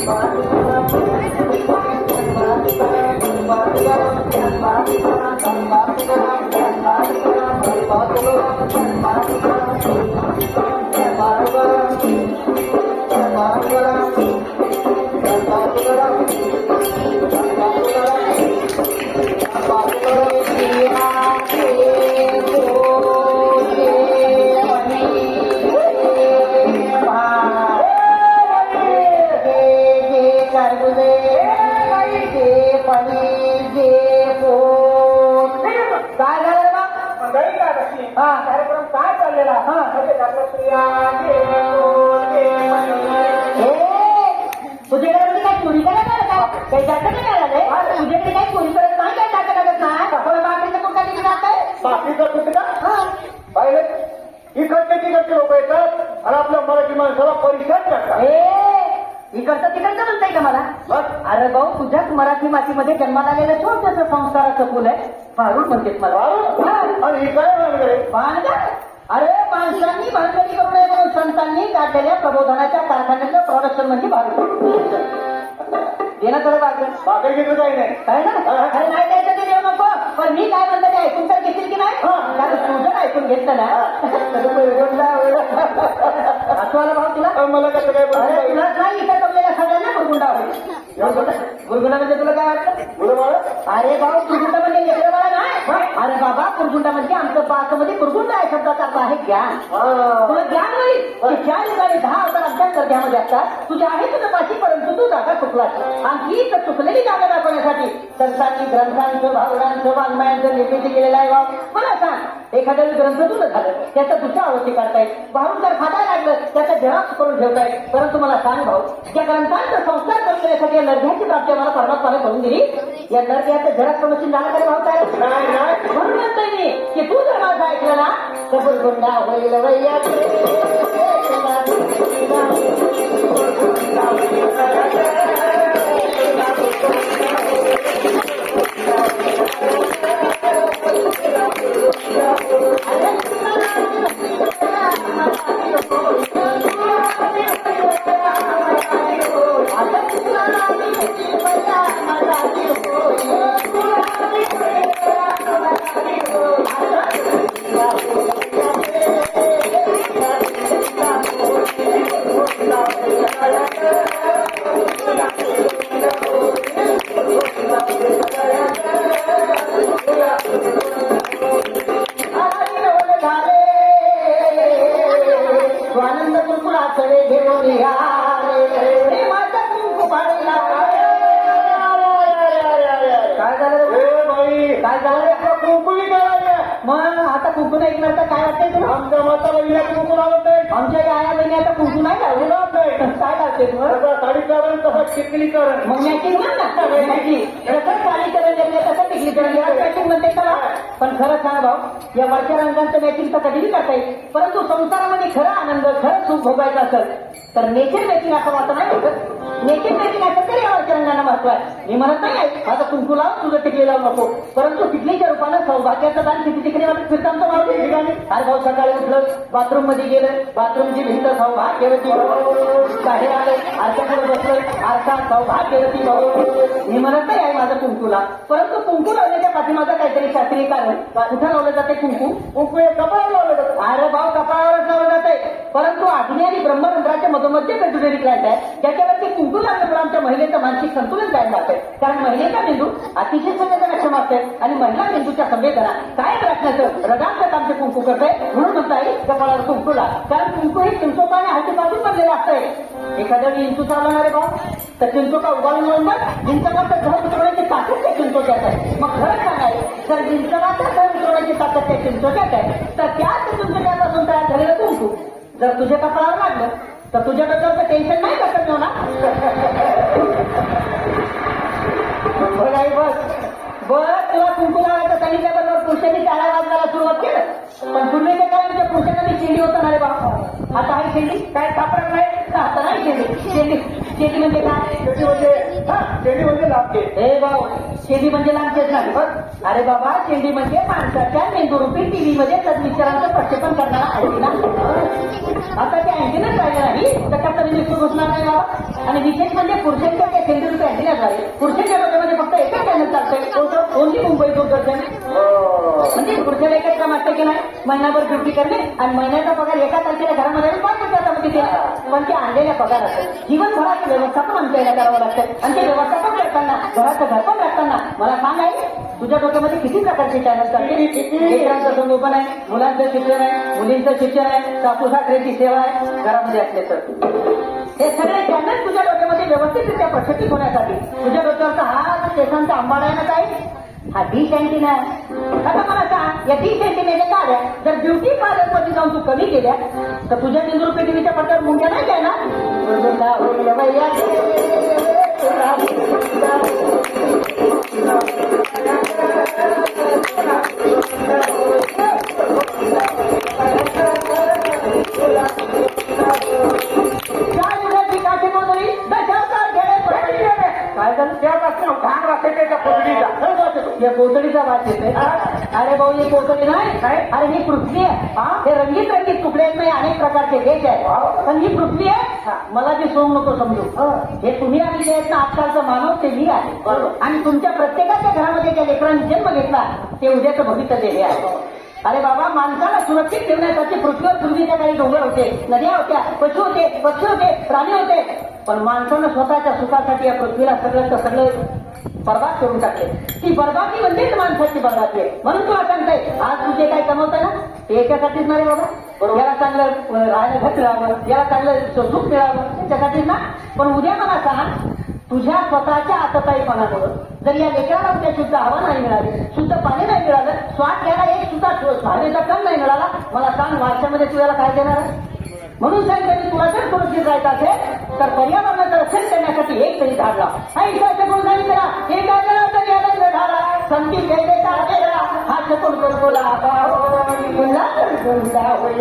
काय हा. कार्यक्रम काय चाललेला हा. म्हणजे तो, ते, तुझ्याकडे म्हणजे काय चोरी करायला आलं? काही जातं नाही आलं? तुझ्याकडे काही चोरी करत नाही काय जातं लागत नाही कसं बाकीचं कुठं किती जात आहे बाकीचं कुठं का? पाहिले इकडचे तिकडचे लोक येतात आणि आपल्या मराठी माणसाला परिषद करतात इकडचं तिकडचं म्हणताय का मला. अरे भाऊ तुझ्याच मराठी मातीमध्ये जन्माला आलेलं छोटस संस्काराचं फुल आहे भारूड म्हणतेस मला. आणि ही भानगड? अरे माणसांनी करू नये म्हणून संतांनी काढलेल्या प्रबोधनाच्या कारखान्याचं प्रोडक्शन म्हणजे भारूड येणं थोडं बाकी बाकी घेतलं काही नाही काय? ना? अरे नाही द्यायचं ते देऊ नको. पण मी काय म्हणतो ते ऐकून तर घेतील की नाही? हा. कारण तुझं ऐकून घेतलं ना. असं भाऊ तुला? मला कसं काय अरे नाही इथं जमलेल्या सगळ्यांना गुरगुंडा होईल गुरगुंडा म्हणजे तुला काय वाटतं मुलं बाळा अरे भाऊ कुरगुंडा म्हणजे लेकरं बाळा नाही अरे बाबा कुरगुंडा म्हणजे आमचं पाकमध्ये कुरगुंडा आहे शब्दाचा अर्थ आहे ज्ञान. हा. तुला ज्ञान होईल? की ज्या युगाने दहा अवतार अभ्यास करण्यामध्ये असतात. तुझ्या आहे तुझं पाठी परंतु तू जागा चुकलास. आणि ही तर चुकलेली जागा दाखवण्यासाठी संतांनी ग्रंथांचं भावनांचं वाङ्मयांचं निर्मिती केलेलं आहे भाऊ मला सांग एखाद्या वेळी ग्रंथ तुझं झालं त्याचं दुसऱ्या अवस्थी काढताय भाऊ जर खाताय लागलं त्याचं झेरॉक्स करून ठेवताय परंतु मला सांग भाऊ त्या ग्रंथांचा संस्कार करून देण्यासाठी या लढ्याची प्राप्ती मला परमात्माने करून दिली? या लढ्याचं झेरॉक्स मशीन झालं तरी भाऊ नाही म्हणून म्हणतोय मी की तू जर माझं ऐकलं ना तर गुरगुंडा होईल वैयाचे. मग आता कुंकू नाही ऐकणार? तर काय वाटतंय तुला? आमच्या माता बहिणीला कुंकू लावत नाही आमच्या या आया बहिणी आता कुंकू नाही लावले लावत नाही काय लावते तू तसा साडीकरण तसा चिखलीकरण. मग मॅचिंग म्हण ना मॅचिंग जसं साडीकरण घेतलं तसं टिकलीकरण घेतलं मॅचिंग म्हणते का पण खरं सांग भाऊ या वरच्या रंगांचं मॅचिंग तर कधीही करता येईल. परंतु संसारामध्ये खरा आनंद खरं सुख भोगायचं असेल तर नेचर मॅचिंग असं वाटत नाही नेचर मॅचिंग असं तरी या रंगांना महत्त्व आहे. मी म्हणत नाही आता कुंकू लावून तुझं टिकली लावू नको. परंतु टिकलीच्या रूपानं सौभाग्याचं दान किती तिकडे वाटत फिरतांचं मारतो ठिकाणी? अरे भाऊ सकाळी उठलं बाथरूममध्ये गेलं बाथरूमची भिंत सौभाग्यवती बाहेर आलं आरशाकडे बसलं आरसा सौभाग्यवती भाऊ मी म्हणत नाही आहे माझं कुंकूला परंतु कुंकू लावण्याच्या पाठीमागं काहीतरी शास्त्रीय कारण. कुठं लावलं जाते कुंकू? कुंकू हे कपाळावर लावलं जातं. अरे भाऊ कपाळावरच लावलं जाते परंतु अग्नी आणि ब्रह्मरंध्राच्या मधोमध्ये पेट्रोलरी प्लांट आहे ज्याच्या कुंकू लागल्यामुळे आमच्या महिलेचं मानसिक संतुलन कायम राहते कारण महिलेचा मेंदू अतिशय संवेदनाक्षम असते आणि महिला मेंदूच्या संवेदना कायम राखण्याचं रडाचं काम ते कुंकू करते म्हणून म्हणता येईल कपाळावर कुंकूला. कारण कुंकू हे चिंचोका आणि हळदीपासून बनलेलं असतंय. एखाद्या वेळी इंचू चालवणारे भाऊ तर चिंचोका उभारून म्हणून मग चिंचकाचं घर उतरवण्याची ताकद त्या चिंचोक्यात आहे. मग खरं सांगाय तर चिंचकाचं घर उतरवण्याची ताकद त्या चिंचोक्यात आहे तर त्याच चिंचोक्यापासून तयार झालेलं कुंकू जर तुझ्या कपाळावर लागलं तर तुझ्याबद्दलचं टेन्शन नाही कसं ना बघ आई बघ बघ तुला कुंकू लावायचं सांगितल्याबद्दल पुरुषांनी टाळ्या वाजवायला सुरुवात केलं. पण तुम्ही ते काय म्हणजे पुरुषांना मी शिंडी होता ना रे बाबा? आता आहे शिंडी? काय सापडत नाही? आता नाही शेती शेती शेती म्हणजे काय? म्हणजे हा शेती म्हणजे लाभ हे भाऊ शेती म्हणजे लांबचेच नाही. अरे बाबा शेती म्हणजे माणसाच्या मेंदुरूपी टीव्ही मध्ये सद्विचारांचं प्रक्षेपण करणारा अँटिना आता ते अँटिनाच राहिले नाही तर कसा निष्ठ घोषणार नाही बाबा. आणि विशेष म्हणजे पुरुषांच्या त्या केंद्रीय अँटिना झाले पुरुषांच्या डोक्यामध्ये फक्त एकच चॅनल चालतंय. ओनली मुंबई दूरदर्शन हो. म्हणजे पुरुषाला एकच काम असतं की नाही? महिनाभर ड्युटी करणे आणि महिन्याचा पगार एका तारखेला घरामध्ये पाच रुपये हातामध्ये देणे पण ते आणलेल्या पगार असतं जीवनभराचं व्यवस्थापन आमच्या याला करावं लागतं. आणि ते व्यवस्थापन करताना घराचं घरपण राखताना मला सांग आहे तुझ्या डोक्यामध्ये किती प्रकारचे चॅनल? लेकरांचं संगोपन आहे मुलांचं शिक्षण आहे मुलींचं शिक्षण आहे सासू सासऱ्याची सेवा आहे घरामध्ये असले तर. हे सगळे चॅनल तुझ्या डोक्यामध्ये व्यवस्थितरित्या प्रक्षेपित होण्यासाठी. तुझ्या डोक्यावरचा हा केसांचा आंबाडा आहे ना काय हा डी अँटिना आहे आता मला सांग या डी अँटिनेच्या काढ्या जर ब्युटी पार्लरमध्ये जाऊन तू कमी केल्या तर तुझ्या चंद्रू टीव्हीच्या पडद्यावर मुंग्या नाही काय ना काय झालं? त्या पासून घाण वाटते त्याच्या पदवीचा या कोथळीचा वास येतोय. अरे भाऊ ही कोथळी नाही? काय? अरे ही पृथ्वी आहे. हा? हे रंगीत रंगीत तुकडे आहेत नाही अनेक प्रकारचे देश आहेत. पण ही पृथ्वी आहे? मला जे सोंग नको समजू. हे. तुम्ही आलेले आहेत ना आजकालचं मानव ते मी आहे. बरोबर. आणि तुमच्या प्रत्येकाच्या घरामध्ये ज्या लेकरांनी जन्म घेतला ते उद्याचं भवितव्य हे आहे. अरे बाबा माणसाला सुरक्षित ठेवण्यासाठी पृथ्वीवर पूर्वीच्या काही डोंगर होते नद्या होत्या पशु होते पक्षी होते प्राणी होते. पण माणसानं स्वतःच्या सुखासाठी या पृथ्वीला सगळं सगळं बर्बाद करून टाकले. ती बर्बादी म्हणजेच माणसाची बर्बादी आहे. म्हणून तुला सांगताय आज तुझे काय कमवताय ना ते याच्यासाठीच नाही बाबा. बाबा याला चांगलं राहायला घट मिळावं याला चांगलं सुख मिळावं. त्याच्यासाठीच ना. पण उद्या मला सांग तुझ्या स्वतःच्या आतताईपणामुळं जर या लेकराला उद्या शुद्ध हवा नाही मिळाली शुद्ध पाणी नाही मिळालं श्वास घ्यायला एक सुद्धा हवेचा कण नाही मिळाला मला सांग वारशामध्ये तुझ्याला काय देणार म्हणून सांग मी तुला जर सुरक्षित राहायचं असेल तर पर्यावरणाचं रक्षण करण्यासाठी एक तरी झाड लावा. हा इथं कोण सांगितला हे काय केलं तर याला झाडा संधी गेलेचा करा हा चकोल बोला होईल